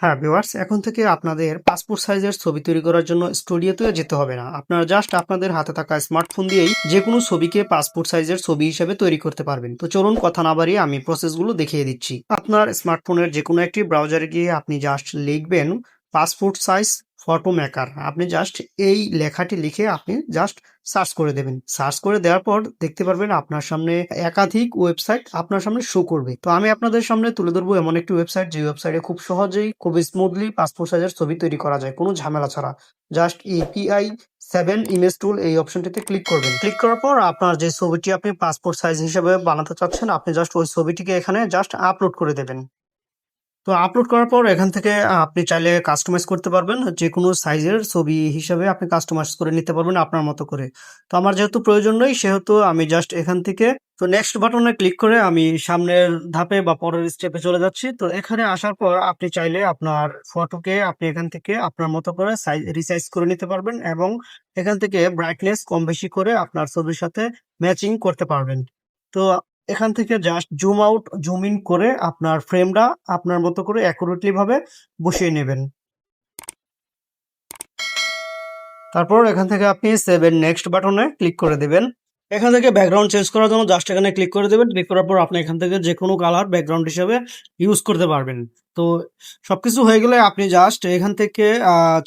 হ্যাঁ ভিউয়ার্স এখন থেকে আপনাদের পাসপোর্ট সাইজের ছবি তৈরি করার জন্য স্টুডিওতে যেতে হবে না। আপনারা জাস্ট আপনাদের হাতে থাকা স্মার্টফোন দিয়েই যে কোনো ছবিকে পাসপোর্ট সাইজের ছবি হিসেবে তৈরি করতে পারবেন। তো চলুন কথা না বাড়িয়ে আমি প্রসেসগুলো দেখিয়ে দিচ্ছি। আপনার স্মার্টফোনের যে কোনো একটি ব্রাউজারে গিয়ে আপনি জাস্ট লিখবেন পাসপোর্ট সাইজ ফটো মেকার আপনি জাস্ট এই লেখাটি লিখে আপনি জাস্ট সার্চ করে দেবেন। সার্চ করে দেওয়ার পর দেখতে পারবেন আপনার সামনে একাধিক ওয়েবসাইট আপনার সামনে শো করবে। তো আমি আপনাদের সামনে তুলে ধরবো এমন একটি ওয়েবসাইট যে ওয়েবসাইটে খুব সহজেই খুব স্মুথলি পাসপোর্ট সাইজের ছবি তৈরি করা যায়, কোনো ঝামেলা ছাড়া। Just API seven image tool এই অপশনটিতে ক্লিক করবেন। ক্লিক করার পর আপনার যে ছবিটি আপনি পাসপোর্ট সাইজ হিসেবে বানাতে চাচ্ছেন, আপনি জাস্ট ওই ছবিটিকে এখানে জাস্ট আপলোড করে দেবেন। তো আপলোড করার পর এখান থেকে আপনি চাইলে কাস্টমাইজ করতে পারবেন। যে কোনো সাইজের ছবি হিসাবে আপনি কাস্টমাইজ করে নিতে পারবেন আপনার মতো করে। তো আমার যেহেতু প্রয়োজন নেই, সেহেতু আমি জাস্ট এখান থেকে, তো নেক্সট বাটনে ক্লিক করে আমি সামনের ধাপে বা পরের স্টেপে চলে যাচ্ছি। তো এখানে আসার পর আপনি চাইলে আপনার ফটোকে আপনি এখান থেকে আপনার মতো করে সাইজ রিসাইজ করে নিতে পারবেন এবং এখান থেকে ব্রাইটনেস কম বেশি করে আপনার ছবির সাথে ম্যাচিং করতে পারবেন। তো এখান থেকে just zoom out zoom in করে আপনার ফ্রেমটা আপনার মতো করে অ্যাকুরেটলি ভাবে বসিয়ে নেবেন। তারপর এখান থেকে আপনি সেভেন নেক্সট বাটনে ক্লিক করে দেবেন। এখান থেকে ব্যাকগ্রাউন্ড চেঞ্জ করার জন্য জাস্ট এখানে ক্লিক করে দেবেন। ক্লিক করার পর আপনি এখান থেকে যে কোনো কালার ব্যাকগ্রাউন্ড হিসেবে ইউজ করতে পারবেন। তো সবকিছু হয়ে গেলে আপনি জাস্ট এখান থেকে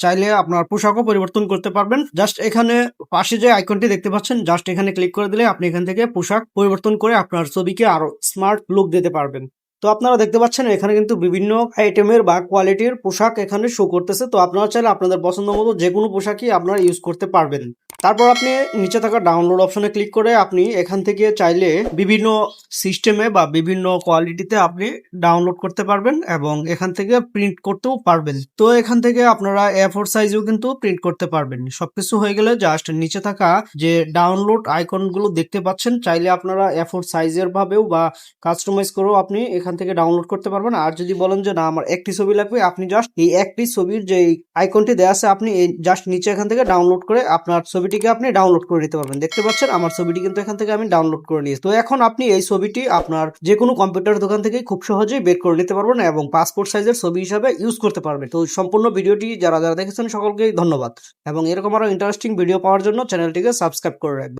চাইলে আপনার পোশাকও পরিবর্তন করতে পারবেন। জাস্ট এখানে পাশে যে আইকনটি দেখতে পাচ্ছেন জাস্ট এখানে ক্লিক করে দিলে আপনি এখান থেকে পোশাক পরিবর্তন করে আপনার ছবিকে আরও স্মার্ট লুক দিতে পারবেন। তো আপনারা দেখতে পাচ্ছেন, এখানে কিন্তু বিভিন্ন আইটেমের বা কোয়ালিটির পোশাক এখানে শো করতেছে। তো আপনারা চাইলে আপনাদের পছন্দ মতো যে কোনো পোশাকই আপনারা ইউজ করতে পারবেন। তারপর আপনি নিচে থাকা ডাউনলোড অপশনে ক্লিক করে আপনি এখান থেকে চাইলে বিভিন্ন সিস্টেমে বা বিভিন্ন কোয়ালিটিতে আপনি ডাউনলোড করতে পারবেন এবং এখান থেকে প্রিন্ট করতেও পারবেন। তো এখান থেকে আপনারা এ ফোর সাইজেও কিন্তু প্রিন্ট করতে পারবেন। সবকিছু হয়ে গেলে জাস্ট নিচে থাকা যে ডাউনলোড আইকনগুলো দেখতে পাচ্ছেন, চাইলে আপনারা এ ফোর সাইজের ভাবেও বা কাস্টমাইজ করেও আপনি এখান থেকে ডাউনলোড করতে পারবেন। আর যদি বলেন যে, না, আমার একটি ছবি লাগবে, আপনি জাস্ট এই একটি ছবির যে আইকনটি দেওয়া আছে, আপনি জাস্ট নিচে এখান থেকে ডাউনলোড করে আপনার ছবিটিকে আপনি ডাউনলোড করে নিতে পারবেন। দেখতে পাচ্ছেন, আমার ছবিটি কিন্তু এখান থেকে আমি ডাউনলোড করে নিয়েছি। তো এখন আপনি এই ছবিটি আপনার যে কোনো কম্পিউটার দোকান থেকে খুব সহজেই বের করে নিতে পারবেন এবং পাসপোর্ট সাইজের ছবি হিসাবে ইউজ করতে পারবেন। তো সম্পূর্ণ ভিডিওটি যারা যারা দেখেছেন, সকলকেই ধন্যবাদ। এবং এরকম আরও ইন্টারেস্টিং ভিডিও পাওয়ার জন্য চ্যানেলটিকে সাবস্ক্রাইব করে রাখবেন।